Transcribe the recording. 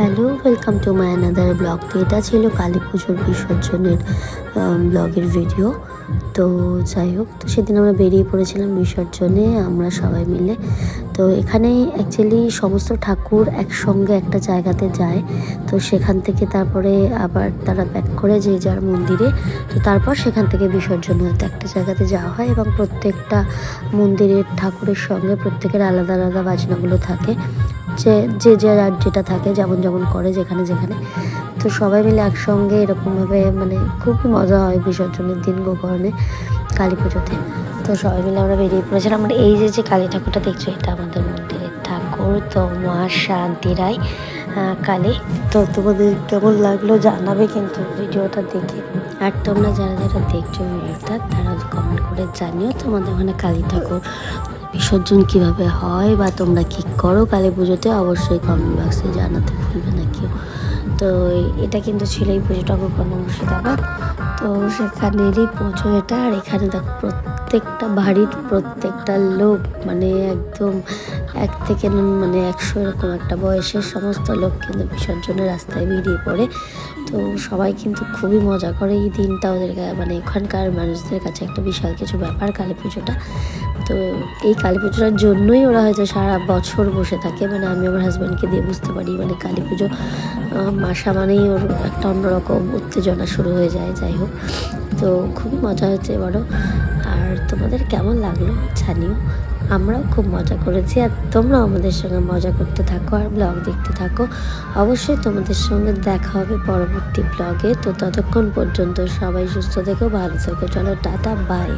Hello welcome to my another blog তো এটা ছিল কালী পুজোর বিসর্জনের ব্লগের ভিডিও তো যাই হোক, তো সেদিন আমরা বেরিয়ে পড়েছিলাম বিসর্জনে, আমরা সবাই মিলে। তো এখানে অ্যাকচুয়ালি সমস্ত ঠাকুর একসঙ্গে একটা জায়গাতে যায়। তো সেখান থেকে তারপরে আবার তারা ব্যাক করে যে যার মন্দিরে। তো তারপর সেখান থেকে বিসর্জন হতে একটা জায়গাতে যাওয়া হয় এবং প্রত্যেকটা মন্দিরের ঠাকুরের সঙ্গে প্রত্যেকের আলাদা আলাদা বাজনাগুলো থাকে। যে যে যে আর যেটা থাকে যেমন যেমন করে, যেখানে যেখানে। তো সবাই মিলে একসঙ্গে এরকমভাবে মানে খুবই মজা হয় বিসর্জনের দিন গোকর্ণে, কালী পুজোতে। তো সবাই মিলে আমরা বেরিয়ে পড়েছিলাম। আমরা এই যে যে কালী ঠাকুরটা দেখছ, এটা আমাদের মন্দিরের ঠাকুর। তো মা শান্তি রায় কালী। তো তোমাদের কেমন লাগল জানাবে কিন্তু ভিডিওটা দেখে। আর তোমরা যারা যারা দেখছ ভিডিওটা, তারা কমেন্ট করে জানিও তোমাদের ওখানে কালী ঠাকুর বিসর্জন কীভাবে হয় বা তোমরা কি করো কালী পুজোতে, অবশ্যই কমেন্ট বক্সে জানাতে ভুলবে না কেউ। তো এটা কিন্তু ছিল এই পুজোটা মুর্শিদাবাদ তো সেখানেরই পুজো এটা। আর এখানে দেখো প্রত্যেকটা বাড়ির প্রত্যেকটা লোক মানে একদম এক থেকে মানে একশো এরকম একটা বয়সের সমস্ত লোক কিন্তু বিসর্জনের রাস্তায় বেরিয়ে পড়ে। তো সবাই কিন্তু খুবই মজা করে এই দিনটা ওদের মানে ওখানকার মানুষদের কাছে একটা বিশাল কিছু ব্যাপার, কালী পুজোটা। তো এই কালী পুজোটার জন্যই ওরা হয়তো সারা বছর বসে থাকে। মানে আমি আমার হাজব্যান্ডকে দিয়ে বুঝতে পারি মানে কালী পুজো মাসা মানেই ওর একটা অন্যরকম উত্তেজনা শুরু হয়ে যায়, যাই হোক। তো খুবই মজা হচ্ছে এবারও। আর তোমাদের কেমন লাগল জানিও। আমরাও খুব মজা করেছি আর তোমরাও আমাদের সঙ্গে মজা করতে থাকো আর ব্লগ দেখতে থাকো। অবশ্যই তোমাদের সঙ্গে দেখা হবে পরবর্তী ব্লগে। তো ততক্ষণ পর্যন্ত সবাই সুস্থ থেকো, ভালো থেকো। চলো, টাটা, বাই।